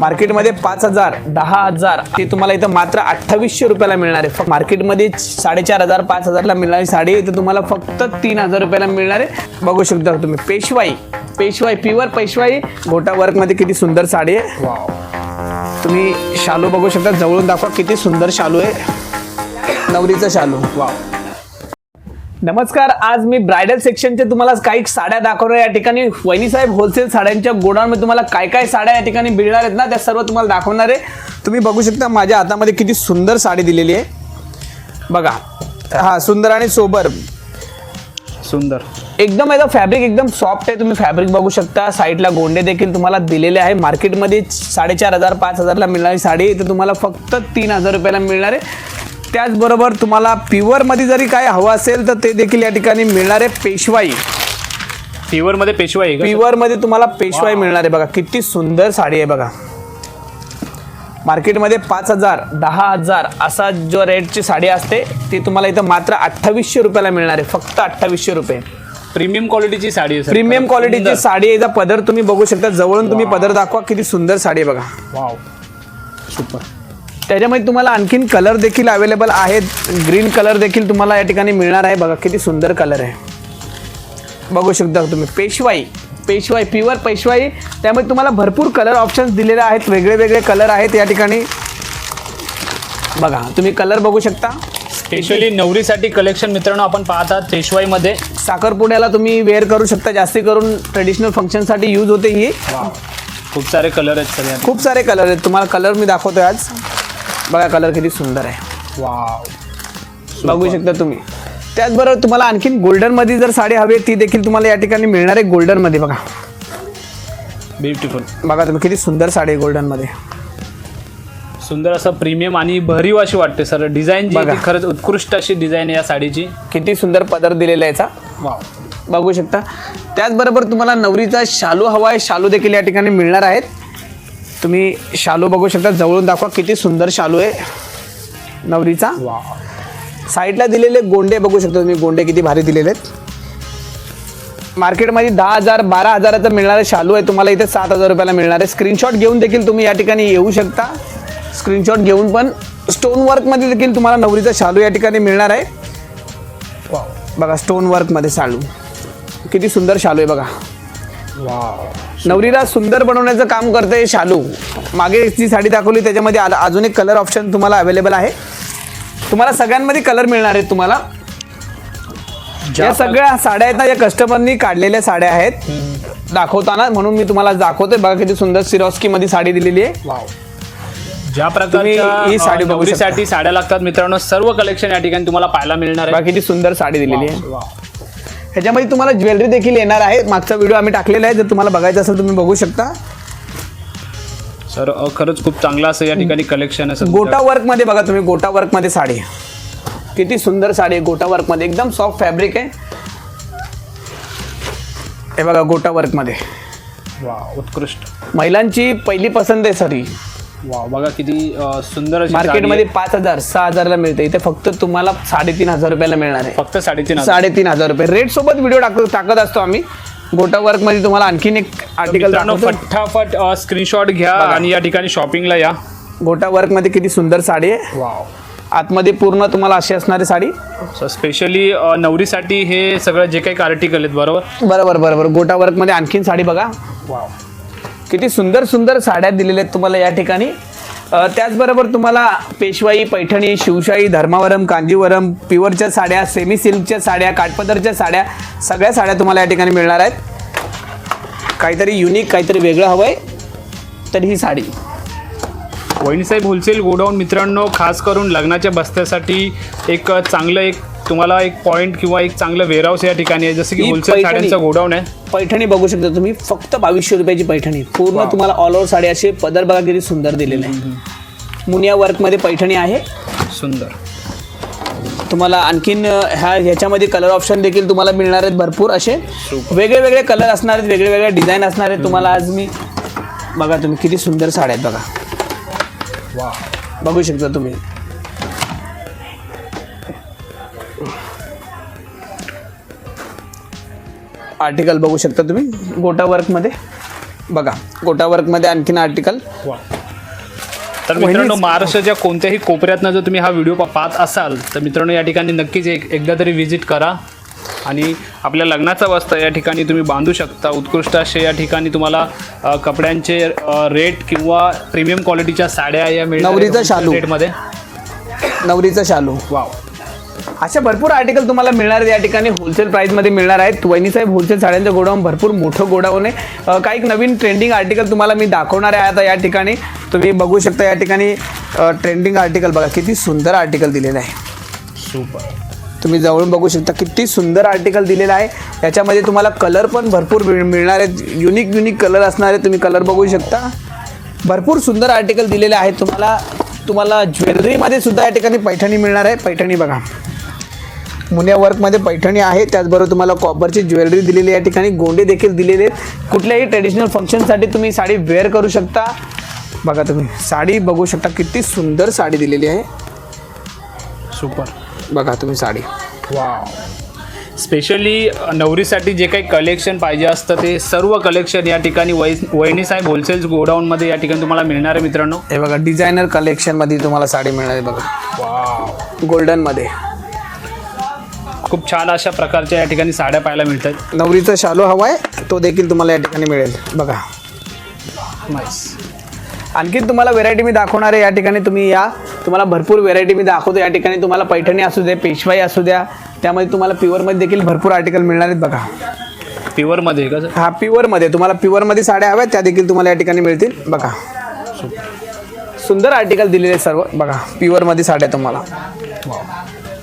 मार्केटमध्ये पाच हजार दहा हजार ते तुम्हाला इथं मात्र अठ्ठावीसशे रुपयाला मिळणार आहे. फक्त मार्केटमध्ये साडेचार हजार पाच हजारला मिळणारी साडी इथं तुम्हाला फक्त तीन हजार रुपयाला मिळणार आहे. बघू शकता तुम्ही पेशवाई पेशवाई प्युअर पेशवाई. गोटा वर्कमध्ये किती सुंदर साडी आहे. तुम्ही शालू बघू शकता जवळून दाखवा किती सुंदर शालू आहे. नवरीचा शालू. वाव. नमस्कार आज मी ब्रायडल सेक्शनचे तुम्हाला काही साड्या दाखवणार या ठिकाणी वहिनी साहेब होलसेल साड्यांच्या गोडाऊनमध्ये तुम्हाला काय काय साड्या या ठिकाणी मिळणार आहेत ना त्या सर्व तुम्हाला दाखवणार आहे. तुम्ही बघू शकता माझ्या हातामध्ये किती सुंदर साडी दिलेली आहे. बघा हा सुंदर आणि सोबर. सुंदर. एकदम याचा फॅब्रिक एकदम सॉफ्ट आहे. तुम्ही फॅब्रिक बघू शकता. साईडला गोंडे देखील तुम्हाला दिलेले आहे. मार्केटमध्ये साडेचार हजार पाच हजारला मिळणारी साडी तर तुम्हाला फक्त तीन हजार रुपयाला मिळणार आहे. त्याचबरोबर तुम्हाला प्युअरमध्ये जरी काय हवं असेल तर ते देखील या ठिकाणी मिळणार आहे पेशवाई. प्युअरमध्ये पेशवा आहे का प्युअरमध्ये तुम्हाला पेशवाई मिळणार आहे बघा. किती सुंदर साडी आहे बघा. मार्केटमध्ये पाच हजार दहा हजार असा जो रेटची साडी असते ती तुम्हाला इथं मात्र अठ्ठावीसशे रुपयाला मिळणार आहे. फक्त अठ्ठावीसशे रुपये. प्रीमियम क्वालिटीची साडी आहे. प्रीमियम क्वालिटीची. साडी आहे. पदर तुम्ही बघू शकता. जवळून तुम्ही पदर दाखवा. किती सुंदर साडी आहे बघा. वाव सुपर त्याच्यामध्ये तुम्हाला आणखीन कलर देखील अवेलेबल आहेत. ग्रीन कलर देखील तुम्हाला या ठिकाणी मिळणार आहे. बघा किती सुंदर कलर आहे. बघू शकता तुम्ही. पेशवाई. पेशवाई प्युअर पेशवाई. त्यामुळे तुम्हाला भरपूर कलर ऑप्शन्स दिलेले आहेत. वेगळे वेगळे कलर आहेत या ठिकाणी. बघा तुम्ही कलर बघू शकता. स्पेशली नवरीसाठी कलेक्शन मित्रांनो आपण पाहतात पेशवाईमध्ये. साखरपुड्याला तुम्ही वेअर करू शकता. जास्ती करून ट्रेडिशनल फंक्शनसाठी यूज होते ही. खूप सारे कलर आहेत सर खूप सारे कलर आहेत. तुम्हाला कलर मी दाखवतोय आज. बघा कलर किती सुंदर आहे. वाव बघू शकता तुम्ही. त्याचबरोबर तुम्हाला आणखीन गोल्डनमध्ये जर साडी हवी ती देखील तुम्हाला या ठिकाणी मिळणार आहे गोल्डनमध्ये बघा. ब्युटिफुल बघा तुम्ही किती सुंदर साडी आहे गोल्डनमध्ये सुंदर असं प्रीमियम आणि भरीव अशी वाटते सर. डिझाईन जी आहे बघा. ती खरंच उत्कृष्ट अशी डिझाईन आहे या साडीची. किती सुंदर पदर दिलेला आहे याचा. वाव बघू शकता. त्याचबरोबर तुम्हाला नवरीचा शालू हवा आहे शालू देखील या ठिकाणी मिळणार आहेत. तुम्ही शालू बघू शकता. जवळून दाखवा किती सुंदर शालू आहे. नवरीचा. साईडला दिलेले गोंडे बघू शकता तुम्ही. गोंडे किती भारी दिलेले आहेत. मार्केटमध्ये दहा हजार बारा हजाराचं मिळणारे शालू आहे. तुम्हाला इथे सात हजार रुपयाला मिळणार आहे. स्क्रीनशॉट घेऊन देखील तुम्ही या ठिकाणी येऊ शकता. स्क्रीनशॉट घेऊन पण स्टोन वर्कमध्ये देखील तुम्हाला नवरीचा शालू या ठिकाणी मिळणार आहे. बघा स्टोन वर्कमध्ये शालू. किती सुंदर शालू आहे बघा. नवरीला सुंदर बनवण्याचं काम करते शालू. मागे जी साडी दाखवली त्याच्यामध्ये अजून एक कलर ऑप्शन तुम्हाला अवेलेबल आहे. तुम्हाला सगळ्यांमध्ये कलर मिळणार आहेत तुम्हाला. या सगळ्या साड्या आहेत ना या कस्टमरनी काढलेल्या साड्या आहेत. दाखवताना म्हणून मी तुम्हाला दाखवतोय. बघा किती सुंदर सिरॉस्की मध्ये साडी दिलेली आहे. वाव. ज्या ही साडी नवरीसाठी साड्या लागतात मित्रांनो सर्व कलेक्शन या ठिकाणी तुम्हाला पाहायला मिळणार बघा आहे किती सुंदर साडी दिलेली आहे. वाव. ह्याच्यामध्ये तुम्हाला ज्वेलरी देखील येणार आहे. मागचा व्हिडिओ आम्ही टाकलेला आहे. जर तुम्हाला बघायचं असेल तुम्ही बघू शकता. सर अ, खरंच खूप चांगलं असं या ठिकाणी कलेक्शन आहे गोटा वर्कमध्ये बघा तुम्ही गोटा वर्कमध्ये साडी. किती सुंदर साडी आहे गोटा वर्कमध्ये. एकदम सॉफ्ट फॅब्रिक आहे. हे बघा गोटा वर्कमध्ये. वाव उत्कृष्ट. महिलांची पहिली पसंत आहे सरी बघा किती अ, सुंदर अशी मार्केटमध्ये पाच हजार सहा हजारला मिळते. इथे फक्त तुम्हाला साडेतीन हजार रुपयाला मिळणार आहे. फक्त साडेतीन हजार. साडेतीन हजार रुपये. रेट सोबत व्हिडिओ टाक टाकत असतो आम्ही. गोटा वर्कमध्ये तुम्हाला आणखीन एक आर्टिकल मित्रांनो फटाफट स्क्रीनशॉट घ्या. आणि या ठिकाणी शॉपिंगला या. गोटा वर्कमध्ये किती सुंदर साडी आहे. वाव. आतमध्ये पूर्ण तुम्हाला अशी असणारी साडी. सो स्पेशली नवरीसाठी हे सगळं जे काही आर्टिकल आहेत बरोबर? बरोबर बरोबर. गोटा वर्कमध्ये आणखीन साडी बघा. वाव. किती सुंदर सुंदर साड्या दिलेल्या आहेत तुम्हाला या ठिकाणी. त्याचबरोबर तुम्हाला पेशवाई पैठणी शिवशाही धर्मावरम कांजीवरम प्युअरच्या साड्या सेमी सिल्कच्या साड्या काठपदरच्या साड्या सगळ्या साड्या तुम्हाला या ठिकाणी मिळणार आहेत. काहीतरी युनिक काहीतरी वेगळं हवं आहे तर ही साडी. वहिनीसाहेब होलसेल गोडाऊन मित्रांनो खास करून लग्नाच्या बस्त्यासाठी एक चांगलं एक तुम्हाला एक पॉईंट किंवा एक चांगलं वेअरहाऊस या ठिकाणी आहे जसं की ही होलसेल पैठणी. साड्यांचं गोडाऊन आहे. पैठणी बघू शकता तुम्ही फक्त बावीसशे रुपयाची पैठणी. पूर्ण. तुम्हाला ऑल ओव्हर साडी असे पदर बघा किती सुंदर दिलेले आहे. मुनिया वर्कमध्ये पैठणी आहे. सुंदर. तुम्हाला आणखीन अ, ह्या ह्याच्यामध्ये कलर ऑप्शन देखील तुम्हाला मिळणार आहेत भरपूर असे. वेगळे वेगळे कलर असणार आहेत वेगळे वेगळे डिझाईन असणार आहेत. तुम्हाला आज मी बघा तुम्ही किती सुंदर साड्या आहेत बघा. वा बघू शकता तुम्ही. आर्टिकल बघू शकता तुम्ही. गोटा वर्कमध्ये बघा गोटा वर्कमध्ये आणखीन आर्टिकल तर मित्रांनो महाराष्ट्राच्या कोणत्याही कोपऱ्यातनं जर तुम्ही हा व्हिडिओ पाहत असाल तर मित्रांनो या ठिकाणी नक्कीच एक एकदा तरी व्हिजिट करा. आणि आपल्या लग्नाचा वस्त्र या ठिकाणी तुम्ही बांधू शकता. उत्कृष्ट असे या ठिकाणी तुम्हाला कपड्यांचे रेट किंवा प्रीमियम क्वालिटीच्या साड्या या नवरीचा शालू. रेटमध्ये नवरीचा शालू. वाव अशा भरपूर आर्टिकल तुम्हाला मिळणार आहेत. या ठिकाणी होलसेल प्राईसमध्ये मिळणार आहेत. वहिनीसाहेब होलसेल साड्यांचं गोडाऊन भरपूर मोठं गोडाऊन आहे. काही नवीन ट्रेंडिंग आर्टिकल तुम्हाला मी दाखवणार आहे आता या ठिकाणी. तुम्ही बघू शकता या ठिकाणी ट्रेंडिंग आर्टिकल बघा किती सुंदर आर्टिकल दिलेलं आहे. सुपर तुम्ही जवळून बघू शकता किती सुंदर आर्टिकल दिलेलं आहे. याच्यामध्ये तुम्हाला कलर पण भरपूर मिळ- मिळणार आहेत. युनिक युनिक कलर असणार आहे तुम्ही कलर बघू शकता. भरपूर सुंदर आर्टिकल दिलेले आहेत. तुम्हाला तुम्हाला ज्वेलरीमध्ये सुद्धा या ठिकाणी पैठणी मिळणार आहे. पैठणी बघा. मुनिया वर्कमध्ये पैठणी आहे. त्याचबरोबर तुम्हाला कॉपरची ज्वेलरी दिलेली या ठिकाणी गोंडे देखील दिलेले आहेत. कुठल्याही ट्रेडिशनल फंक्शनसाठी तुम्ही साडी वेअर करू शकता. बघा तुम्ही साडी बघू शकता. किती सुंदर साडी दिलेली आहे. सुपर बघा तुम्ही साडी. वाव स्पेशली नवरीसाठी जे काही कलेक्शन पाहिजे असतं ते सर्व कलेक्शन या ठिकाणी वै वहिनी साहेब होलसेल गोडाऊनमध्ये या ठिकाणी तुम्हाला मिळणार आहे मित्रांनो. हे बघा डिझायनर कलेक्शनमध्ये तुम्हाला साडी मिळणार आहे बघा. वाव गोल्डनमध्ये खूप छान अशा प्रकारच्या या ठिकाणी साड्या पाहायला मिळतात. नवरीचा शालो हवा आहे तो देखील तुम्हाला या ठिकाणी मिळेल. बघा. नाईस आणखीन तुम्हाला व्हेरायटी मी दाखवणार आहे या ठिकाणी तुम्ही या. तुम्हाला भरपूर व्हेरायटी मी दाखवतो. या ठिकाणी तुम्हाला पैठणी असू द्या पेशवाई असू द्या. त्यामध्ये तुम्हाला प्युअरमध्ये देखील भरपूर आर्टिकल मिळणार आहेत बघा. प्युअरमध्ये का सर? हा प्युअरमध्ये तुम्हाला प्युअरमध्ये साड्या हव्यात त्या देखील तुम्हाला या ठिकाणी मिळतील. बघा. सुंदर आर्टिकल दिलेले सर्व. बघा प्युअरमध्ये साड्या तुम्हाला.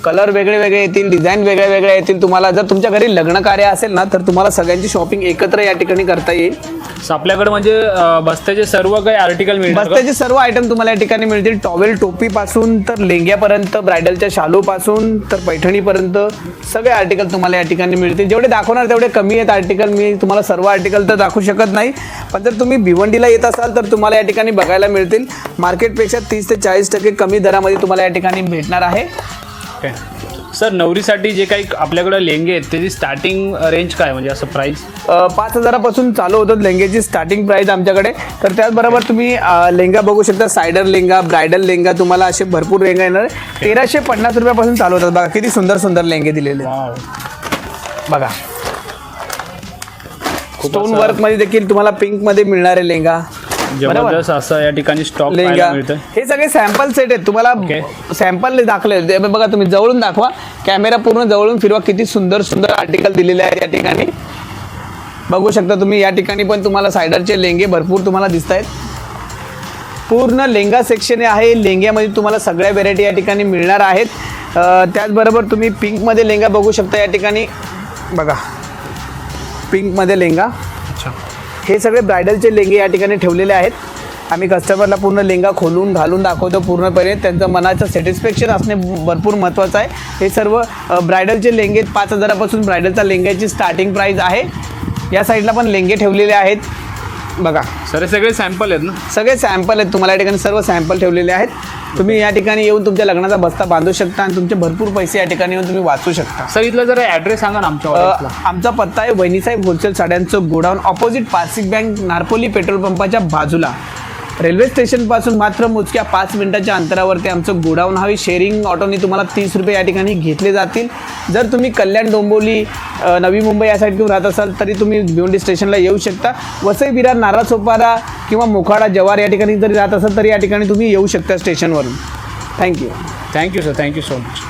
कलर वेगळे वेगळे येतील डिझाईन वेगळे वेगळे येतील. तुम्हाला जर तुमच्या घरी लग्न कार्य असेल ना तर तुम्हाला सगळ्यांची शॉपिंग एकत्र या ठिकाणी करता येईल. आपल्याकडे म्हणजे अं, बस्त्याचे सर्व काही आर्टिकल मिळतात का? बस्त्याचे सर्व आयटम तुम्हाला या ठिकाणी मिळतील. टॉवेल टोपीपासून तर लेंग्यापर्यंत ब्रायडलच्या शालूपासून तर पैठणीपर्यंत सगळे आर्टिकल तुम्हाला या ठिकाणी मिळतील. जेवढे दाखवणार तेवढे कमी आहेत आर्टिकल मी तुम्हाला सर्व आर्टिकल तर दाखवू शकत नाही. पण जर तुम्ही भिवंडीला येत असाल तर तुम्हाला या ठिकाणी बघायला मिळतील. मार्केटपेक्षा तीस ते चाळीस टक्के कमी दरामध्ये तुम्हाला या ठिकाणी भेटणार आहे. ओके. सर नवरीसाठी जे काही आपल्याकडे लेंगे आहेत त्याची स्टार्टिंग रेंज काय म्हणजे असं प्राईस अ, पाच हजारापासून चालू होतं लेंग्याची स्टार्टिंग प्राईस आमच्याकडे. तर त्याचबरोबर तुम्ही अ, लेंगा बघू शकता सायडर लेंगा ब्रायडल लेंगा तुम्हाला असे भरपूर लेंगा येणार. तेराशे पन्नास रुपयापासून चालू होतात. बघा किती सुंदर सुंदर लेंगे दिलेले आहेत. बघा. स्टोन असं वर्कमध्ये देखील तुम्हाला पिंकमध्ये मिळणारे लेंगा. जबरदस्त असं या ठिकाणी स्टॉक लेंगा. पाहायला मिळतं हे सगळे सॅम्पल सेट आहेत. तुम्हाला. सॅम्पल दाखवले. ते बघा तुम्ही जवळून दाखवा. कॅमेरा पूर्ण जवळून फिरवा. किती सुंदर सुंदर आर्टिकल दिलेले आहेत या ठिकाणी. बघू शकता तुम्ही या ठिकाणी पण तुम्हाला सायडरचे लेंगे भरपूर तुम्हाला दिसत आहेत पूर्ण लेंगा सेक्शन आहे. लेंग्यामध्ये तुम्हाला सगळ्या व्हेरायटी या ठिकाणी मिळणार आहेत. त्याचबरोबर तुम्ही पिंकमध्ये लेंगा बघू शकता या ठिकाणी. बघा. पिंकमध्ये लेंगा. अच्छा. हे सगळे ब्रायडलचे लेंगे या ठिकाणी ठेवलेले आहेत. आम्ही कस्टमरला पूर्ण लेंगा खोलून घालून दाखवतो पूर्णपणे. त्यांचं मनाचं सॅटिस्फॅक्शन असणे भरपूर महत्त्वाचं आहे. हे सर्व ब्रायडलचे लेंगे पाच हजारापासून ब्रायडलचा लेंग्याची स्टार्टिंग प्राईज आहे. या साईडला पण लेंगे ठेवलेले आहेत. बघा. सर सगळे सॅम्पल आहेत ना? सगळे सॅम्पल आहेत. तुम्हाला या ठिकाणी सर्व सॅम्पल ठेवलेले आहेत. तुम्ही या ठिकाणी येऊन तुमच्या लग्नाचा बस्ता बांधू शकता आणि तुमचे भरपूर पैसे या ठिकाणी येऊन तुम्ही वाचू शकता. सर इथला जरा ॲड्रेस सांगा ना आमच्या अ, आमचा पत्ता आहे वहिनीसाहेब होलसेल साड्यांचं godown opposite Pasik bank Narpoli petrol पंपाच्या बाजूला. रेल्वे स्टेशनपासून मात्र मोजक्या पाच मिनिटाच्या अंतरावरती आमचं गोडाऊन हवी शेअरिंग ऑटोनी तुम्हाला तीस रुपये या ठिकाणी घेतले जातील. जर तुम्ही कल्याण डोंबिवली अ, नवी मुंबई या साईडकडून राहत असाल तरी तुम्ही भिवंडी स्टेशनला येऊ शकता. वसई विरार नारा सोपारा किंवा मोखाडा जवार या ठिकाणी जरी राहत असाल तरी या ठिकाणी तुम्ही येऊ शकता स्टेशनवरून thank you thank you sir thank you so much